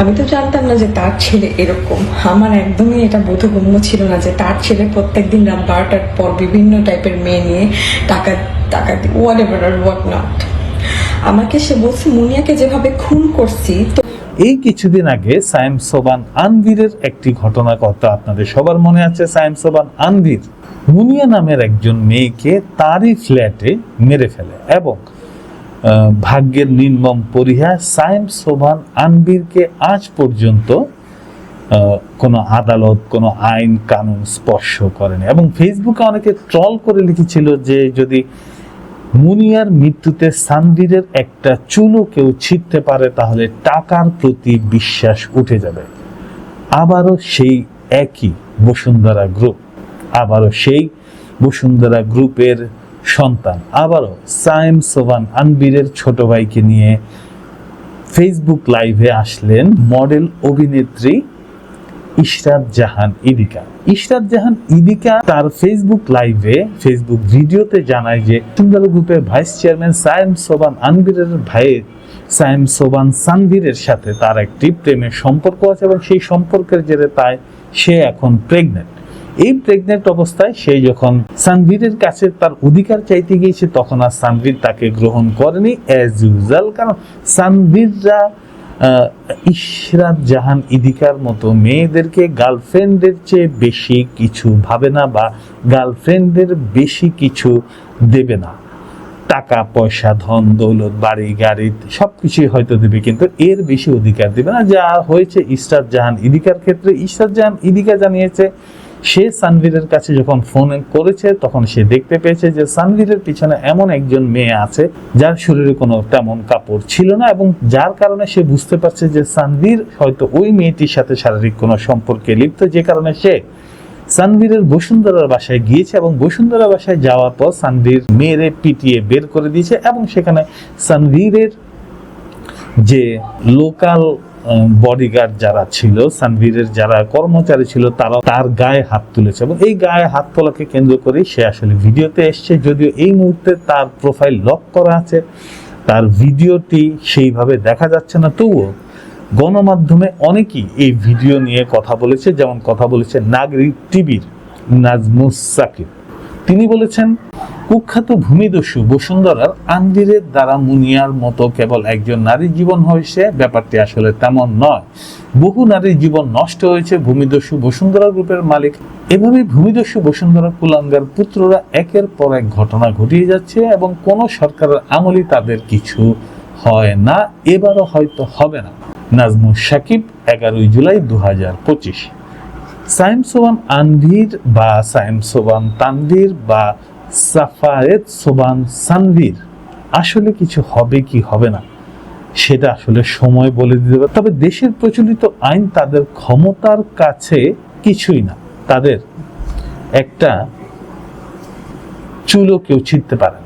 আমি তো জানতাম না যে তার ছেলে এরকম। আমার একদমই এটা বোধগম্য ছিল না যে তার ছেলে প্রত্যেকদিন রাত বারোটার পর বিভিন্ন টাইপের মেয়ে নিয়ে টাকা টাকা হোয়াট এভার আর হোয়াট নট আমাকে সে বলছে, মুনিয়াকে যেভাবে খুন করছি, তো এই কিছুদিন আগে সায়েম সোবান আনভীরের একটি ঘটনার কথা আপনাদের সবার মনে আছে, সায়েম সোবান আনভীর মুনিয়া নামের একজন মেয়েকে তারই ফ্ল্যাটে মেরে ফেলে এবং ভাগ্যের নির্মম পরিহাস সায়েম সোভান আনভীরকে আজ পর্যন্ত কোনো আদালত, কোনো আইন কানুন স্পর্শ করেনি। এবং ফেসবুকে অনেকে ট্রল করে লিখেছিল যে যদি মুনিয়ার মৃত্যুতে সানভীরের একটা চুলও কেউ ছিটতে পারে, তাহলে টাকার প্রতি বিশ্বাস উঠে যাবে। আবারও সেই একই বসুন্ধরা গ্রুপ আবারও সেই বসুন্ধরা গ্রুপের সন্তান। আবারও সায়েম সোভান আনবীরের ছোট ভাইকে নিয়ে ফেসবুক লাইভে আসলেন মডেল অভিনেত্রী ইশরাত জাহান ইদিকা। ইশরাত জাহান ইদিকা তার ফেসবুক লাইভে ফেসবুক ভিডিওতে জানায় যে সুন্দর গ্রুপের ভাইস চেয়ারম্যান সায়েম সোবান আনবীরের ভাইয়ের, সায়েম সোবান সানভীরের সাথে তার একটি প্রেমের সম্পর্ক আছে এবং সেই সম্পর্কের জেরে তাই সে এখন প্রেগনেন্ট এই প্রেগনেন্ট অবস্থায় সে যখন সানভীরের কাছে তার অধিকার চাইতে গিয়েছে, তখন আর সানভীর তাকে গ্রহণ করেনি অ্যাজ ইউজাল কারণ সানভীররা ইশরাত জাহান ইদিকার মতো মেয়েদেরকে গার্লফ্রেন্ডের চেয়ে বেশি কিছু ভাবে না বা গার্লফ্রেন্ডের বেশি কিছু দেবে না। টাকা, পয়সা, ধন, দৌলত, বাড়ি, গাড়ি, সব কিছুই হয়তো দেবে, কিন্তু এর বেশি অধিকার দেবে না। যা হয়েছে ইশরাত জাহান ইদিকার ক্ষেত্রে, ইশরাত জাহান ইদিকা জানিয়েছে সে সানভীরের কাছে যখন ফোন করেছে, তখন সে দেখতে পেয়েছে যে সানভীরের পিছনে এমন একজন মেয়ে আছে, যার শরীরে কোনো তেমন কাপড় ছিল না এবং যার কারণে সে বুঝতে পারছে যে সানভীর হয়তো ওই মেয়েটির সাথে শারীরিক কোনো সম্পর্কে লিপ্ত, যে কারণে সে সানভীরের বসুন্ধরার বাসায় গিয়েছে এবং বসুন্ধরা বাসায় যাওয়ার পর সানভীর মেয়েরে পিটিয়ে বের করে দিয়েছে এবং সেখানে সানভীরের যে লোকাল বডিগার্ড যারা ছিল, সানভীরের যারা কর্মচারী ছিল তারা তার গায়ে হাত তুলেছে এবং এই গায়ে হাত তোলাকে কেন্দ্র করে সে আসলে ভিডিওতে এসছে। যদিও এই মুহূর্তে তার প্রোফাইল লক করা আছে, তার ভিডিওটি সেইভাবে দেখা যাচ্ছে না। তবুও গণমাধ্যমে অনেকেই এই ভিডিও নিয়ে কথা বলেছে, যেমন কথা বলেছে নাগরিক টিভির নাজমুস সাকিব। তিনি বলেছেন, কুখ্যাত ভূমিদস্যু বসুন্ধরার আন্দিরের দ্বারা মুনিয়ার মতো কেবল একজন নারীর জীবন হয়েছে, ব্যাপারটি আসলে তেমন নয়। বহু নারীর জীবন নষ্ট হয়েছে ভূমিদস্যু বসুন্ধরা গ্রুপের মালিক। এভাবে ভূমিদস্যু বসুন্ধরা কুলাঙ্গার পুত্ররা একের পর এক ঘটনা ঘটিয়ে যাচ্ছে এবং কোন সরকারের আমলই তাদের কিছু হয় না, এবারও হয়তো হবে না। নাজমুল সাকিব, এগারোই জুলাই দু হাজার পঁচিশ। সাইম সোবান আনভীর বা সাইম সোবান তানভীর বা সাফায়েত সোবান সানভীর। আসলে কিছু হবে কি হবে না, সেটা আসলে সময় বলে দিতে পারে। তবে দেশের প্রচলিত আইন তাদের ক্ষমতার কাছে কিছুই না। তাদের একটা চুলও কেউ ছিঁড়তে পারে না।